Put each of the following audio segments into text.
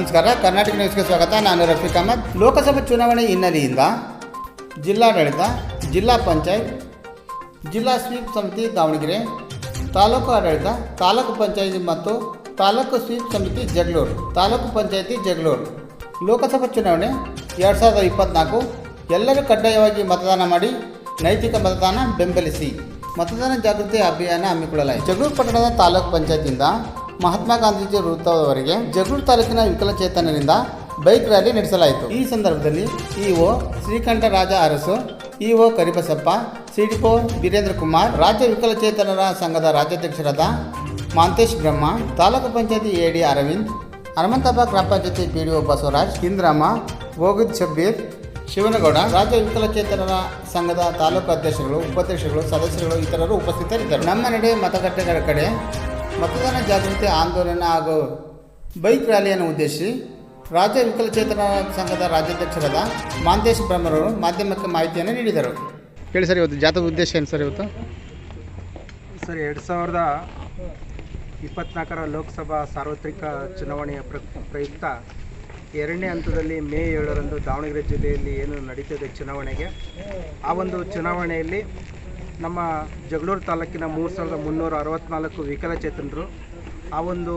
ನಮಸ್ಕಾರ. ಕರ್ನಾಟಕ ನ್ಯೂಸ್ಗೆ ಸ್ವಾಗತ. ನಾನು ರಫೀಕ್ ಅಹಮದ್. ಲೋಕಸಭಾ ಚುನಾವಣೆ ಹಿನ್ನೆಲೆಯಿಂದ ಜಿಲ್ಲಾಡಳಿತ, ಜಿಲ್ಲಾ ಪಂಚಾಯತ್, ಜಿಲ್ಲಾ ಸ್ವೀಪ್ ಸಮಿತಿ ದಾವಣಗೆರೆ, ತಾಲೂಕು ಆಡಳಿತ, ತಾಲೂಕು ಪಂಚಾಯಿತಿ ಮತ್ತು ತಾಲೂಕು ಸ್ವೀಪ್ ಸಮಿತಿ ಜಗಳೂರು, ತಾಲೂಕು ಪಂಚಾಯತಿ ಜಗಳೂರು. ಲೋಕಸಭಾ ಚುನಾವಣೆ ಎರಡು ಸಾವಿರದ ಇಪ್ಪತ್ತ್ನಾಲ್ಕು ಎಲ್ಲರೂ ಕಡ್ಡಾಯವಾಗಿ ಮತದಾನ ಮಾಡಿ ನೈತಿಕ ಮತದಾನ ಬೆಂಬಲಿಸಿ ಮತದಾನ ಜಾಗೃತಿ ಅಭಿಯಾನ ಹಮ್ಮಿಕೊಳ್ಳಲಾಯಿತು. ಜಗಳೂರು ಪಟ್ಟಣದ ತಾಲೂಕು ಪಂಚಾಯತಿಯಿಂದ ಮಹಾತ್ಮ ಗಾಂಧೀಜಿ ವೃತ್ತದವರೆಗೆ ಜಗಳೂರು ತಾಲೂಕಿನ ವಿಕಲಚೇತನರಿಂದ ಬೈಕ್ ರ್ಯಾಲಿ ನಡೆಸಲಾಯಿತು. ಈ ಸಂದರ್ಭದಲ್ಲಿ EO Srikantharaja Arasu, EO Karibasappa, CDPO Veerendra Kumar, ರಾಜ್ಯ ವಿಕಲಚೇತನರ ಸಂಘದ ರಾಜ್ಯಾಧ್ಯಕ್ಷರಾದ ಮಾಂತೇಶ್ ಬ್ರಹ್ಮ, ತಾಲೂಕು ಪಂಚಾಯತಿ ಎಡಿ ಅರವಿಂದ್, ಹನುಮಂತಪ್ಪ ಗ್ರಾಮ ಪಂಚಾಯತಿ P D O Basavaraj Indramma Govind Shabbir, Shivanagouda, ರಾಜ್ಯ ವಿಕಲಚೇತನರ ಸಂಘದ ತಾಲೂಕು ಅಧ್ಯಕ್ಷರುಗಳು, ಉಪಾಧ್ಯಕ್ಷರುಗಳು, ಸದಸ್ಯರುಗಳು ಇತರರು ಉಪಸ್ಥಿತರಿದ್ದರು. ನಮ್ಮ ನಡೆ ಮತಗಟ್ಟೆಗಳ ಕಡೆ ಮತದಾನ ಜಾಗೃತಿ ಆಂದೋಲನ ಹಾಗೂ ಬೈಕ್ ರ್ಯಾಲಿಯನ್ನು ಉದ್ದೇಶಿಸಿ ರಾಜ್ಯ ವಿಕಲಚೇತನ ಸಂಘದ ರಾಜ್ಯಾಧ್ಯಕ್ಷರಾದ ಮಾಂತೇಶ್ ಬ್ರಹ್ಮರವರು ಮಾಧ್ಯಮಕ್ಕೆ ಮಾಹಿತಿಯನ್ನು ನೀಡಿದರು. ಹೇಳಿ ಸರ್, ಇವತ್ತು ಜಾಥಾದ ಉದ್ದೇಶ ಏನು ಸರ್ ಇವತ್ತು? ಸರ್, ಎರಡು ಸಾವಿರದ ಇಪ್ಪತ್ನಾಲ್ಕರ ಲೋಕಸಭಾ ಸಾರ್ವತ್ರಿಕ ಚುನಾವಣೆಯ ಪ್ರ, ಪ್ರಯುಕ್ತ ಎರಡನೇ ಹಂತದಲ್ಲಿ ಮೇ ಏಳರಂದು ದಾವಣಗೆರೆ ಜಿಲ್ಲೆಯಲ್ಲಿ ಏನು ನಡೀತದೆ ಚುನಾವಣೆಗೆ? ಆ ಒಂದು ಚುನಾವಣೆಯಲ್ಲಿ ನಮ್ಮ ಜಗಳೂರು ತಾಲೂಕಿನ ಮೂರು ಸಾವಿರದ ಮುನ್ನೂರ ಅರವತ್ತ್ನಾಲ್ಕು ವಿಕಲಚೇತನರು, ಆ ಒಂದು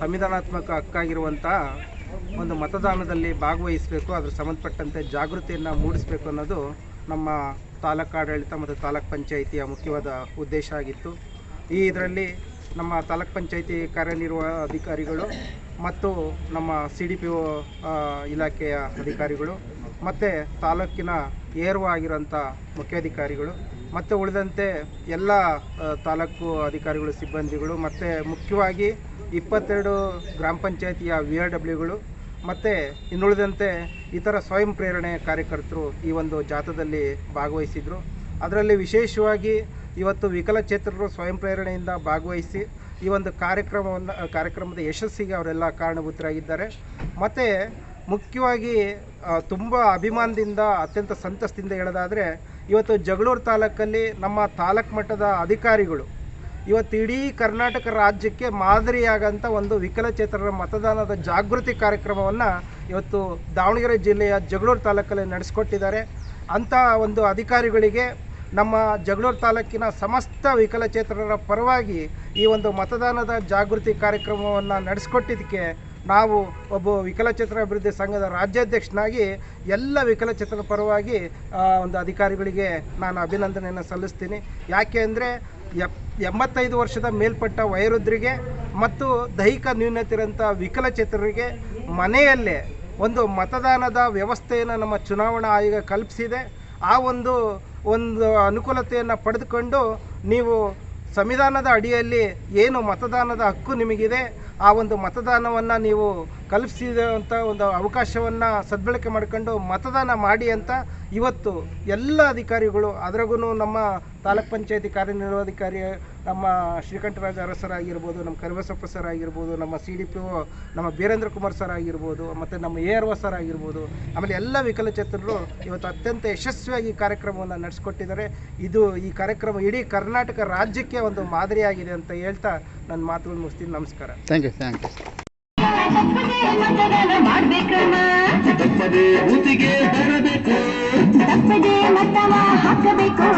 ಸಂವಿಧಾನಾತ್ಮಕ ಹಕ್ಕಾಗಿರುವಂಥ ಒಂದು ಮತದಾನದಲ್ಲಿ ಭಾಗವಹಿಸಬೇಕು, ಅದ್ರ ಸಂಬಂಧಪಟ್ಟಂತೆ ಜಾಗೃತಿಯನ್ನು ಮೂಡಿಸಬೇಕು ಅನ್ನೋದು ನಮ್ಮ ತಾಲೂಕು ಆಡಳಿತ ಮತ್ತು ತಾಲೂಕ್ ಪಂಚಾಯಿತಿಯ ಮುಖ್ಯವಾದ ಉದ್ದೇಶ ಆಗಿತ್ತು. ಈ ಇದರಲ್ಲಿ ನಮ್ಮ ತಾಲೂಕ್ ಪಂಚಾಯಿತಿ ಕಾರ್ಯನಿರ್ವ ಅಧಿಕಾರಿಗಳು ಮತ್ತು ನಮ್ಮ ಸಿ ಡಿ ಪಿ ಒ ಇಲಾಖೆಯ ಅಧಿಕಾರಿಗಳು ಮತ್ತು ತಾಲೂಕಿನ ಏರ್ವ ಆಗಿರೋಂಥ ಮುಖ್ಯಾಧಿಕಾರಿಗಳು, ಮತ್ತು ಉಳಿದಂತೆ ಎಲ್ಲ ತಾಲೂಕು ಅಧಿಕಾರಿಗಳು, ಸಿಬ್ಬಂದಿಗಳು, ಮತ್ತು ಮುಖ್ಯವಾಗಿ ಇಪ್ಪತ್ತೆರಡು ಗ್ರಾಮ ಪಂಚಾಯತಿಯ ವಿ ಆರ್ ಡಬ್ಲ್ಯೂಗಳು ಮತ್ತು ಇನ್ನುಳಿದಂತೆ ಇತರ ಸ್ವಯಂ ಪ್ರೇರಣೆ ಕಾರ್ಯಕರ್ತರು ಈ ಒಂದು ಜಾಥಾದಲ್ಲಿ ಭಾಗವಹಿಸಿದರು. ಅದರಲ್ಲಿ ವಿಶೇಷವಾಗಿ ಇವತ್ತು ವಿಕಲಚೇತನರು ಸ್ವಯಂ ಪ್ರೇರಣೆಯಿಂದ ಭಾಗವಹಿಸಿ ಈ ಒಂದು ಕಾರ್ಯಕ್ರಮವನ್ನು, ಕಾರ್ಯಕ್ರಮದ ಯಶಸ್ಸಿಗೆ ಅವರೆಲ್ಲ ಕಾರಣಭೂತರಾಗಿದ್ದಾರೆ. ಮತ್ತು ಮುಖ್ಯವಾಗಿ ತುಂಬ ಅಭಿಮಾನದಿಂದ, ಅತ್ಯಂತ ಸಂತಸದಿಂದ ಹೇಳೋದಾದರೆ, ಇವತ್ತು ಜಗಳೂರು ತಾಲೂಕಲ್ಲಿ ನಮ್ಮ ತಾಲೂಕು ಮಟ್ಟದ ಅಧಿಕಾರಿಗಳು ಇವತ್ತು ಇಡೀ ಕರ್ನಾಟಕ ರಾಜ್ಯಕ್ಕೆ ಮಾದರಿಯಾಗಂಥ ಒಂದು ವಿಕಲಚೇತನರ ಮತದಾನದ ಜಾಗೃತಿ ಕಾರ್ಯಕ್ರಮವನ್ನು ಇವತ್ತು ದಾವಣಗೆರೆ ಜಿಲ್ಲೆಯ ಜಗಳೂರು ತಾಲೂಕಲ್ಲಿ ನಡೆಸ್ಕೊಟ್ಟಿದ್ದಾರೆ. ಅಂಥ ಒಂದು ಅಧಿಕಾರಿಗಳಿಗೆ ನಮ್ಮ ಜಗಳೂರು ತಾಲೂಕಿನ ಸಮಸ್ತ ವಿಕಲಚೇತನರ ಪರವಾಗಿ ಈ ಒಂದು ಮತದಾನದ ಜಾಗೃತಿ ಕಾರ್ಯಕ್ರಮವನ್ನು ನಡೆಸ್ಕೊಟ್ಟಿದ್ದಕ್ಕೆ ನಾವು ಒಬ್ಬ ವಿಕಲಚೇತನ ಅಭಿವೃದ್ಧಿ ಸಂಘದ ರಾಜ್ಯಾಧ್ಯಕ್ಷನಾಗಿ ಎಲ್ಲ ವಿಕಲಚೇತನ ಪರವಾಗಿ ಒಂದು ಅಧಿಕಾರಿಗಳಿಗೆ ನಾನು ಅಭಿನಂದನೆಯನ್ನು ಸಲ್ಲಿಸ್ತೀನಿ. ಯಾಕೆ ಅಂದರೆ ಎಂಬತ್ತೈದು ವರ್ಷದ ಮೇಲ್ಪಟ್ಟ ವಯೋವೃದ್ಧರಿಗೆ ಮತ್ತು ದೈಹಿಕ ನ್ಯೂನತೆ ಇರೋಂಥ ವಿಕಲಚೇತನರಿಗೆ ಮನೆಯಲ್ಲೇ ಒಂದು ಮತದಾನದ ವ್ಯವಸ್ಥೆಯನ್ನು ನಮ್ಮ ಚುನಾವಣಾ ಆಯೋಗ ಕಲ್ಪಿಸಿದೆ. ಆ ಒಂದು ಒಂದು ಅನುಕೂಲತೆಯನ್ನು ಪಡೆದುಕೊಂಡು ನೀವು ಸಂವಿಧಾನದ ಅಡಿಯಲ್ಲಿ ಏನು ಮತದಾನದ ಹಕ್ಕು ನಿಮಗಿದೆ, ಆ ಒಂದು ಮತದಾನವನ್ನು ನೀವು ಕಲ್ಪಿಸಿದಂಥ ಒಂದು ಅವಕಾಶವನ್ನು ಸದ್ಬಳಕೆ ಮಾಡಿಕೊಂಡು ಮತದಾನ ಮಾಡಿ ಅಂತ ಇವತ್ತು ಎಲ್ಲ ಅಧಿಕಾರಿಗಳು ಅದ್ರಾಗೂ ನಮ್ಮ ತಾಲೂಕ್ ಪಂಚಾಯತಿ ಕಾರ್ಯನಿರ್ವಹಾಧಿಕಾರಿ ನಮ್ಮ ಶ್ರೀಕಂಠರಾಜ ಅರಸರಾಗಿರ್ಬೋದು ನಮ್ಮ ಕರಿಬಸಪ್ಪ ಸರ್ ಆಗಿರ್ಬೋದು ನಮ್ಮ ಸಿ ಡಿ ಪಿ ಒ ನಮ್ಮ ಬೀರೇಂದ್ರ ಕುಮಾರ್ ಸರ್ ಆಗಿರ್ಬೋದು ಮತ್ತು ನಮ್ಮ ಎ ಆರ್ ಒ ಸರ್ ಆಗಿರ್ಬೋದು ಆಮೇಲೆ ಎಲ್ಲ ವಿಕಲಚೇತನರು ಇವತ್ತು ಅತ್ಯಂತ ಯಶಸ್ವಿಯಾಗಿ ಈ ಕಾರ್ಯಕ್ರಮವನ್ನು ನಡೆಸ್ಕೊಟ್ಟಿದ್ದಾರೆ. ಇದು ಈ ಕಾರ್ಯಕ್ರಮ ಇಡೀ ಕರ್ನಾಟಕ ರಾಜ್ಯಕ್ಕೆ ಒಂದು ಮಾದರಿಯಾಗಿದೆ ಅಂತ ಹೇಳ್ತಾ ನನ್ನ ಮಾತುಗಳು ಮುಗಿಸ್ತೀನಿ. ನಮಸ್ಕಾರ. ಥ್ಯಾಂಕ್ ಯು ಥ್ಯಾಂಕ್ ಯು ತಪ್ಪದೆ ಬರಬೇಕು. ತಪ್ಪದೆ ಮತವ ಹಾಕಬೇಕು.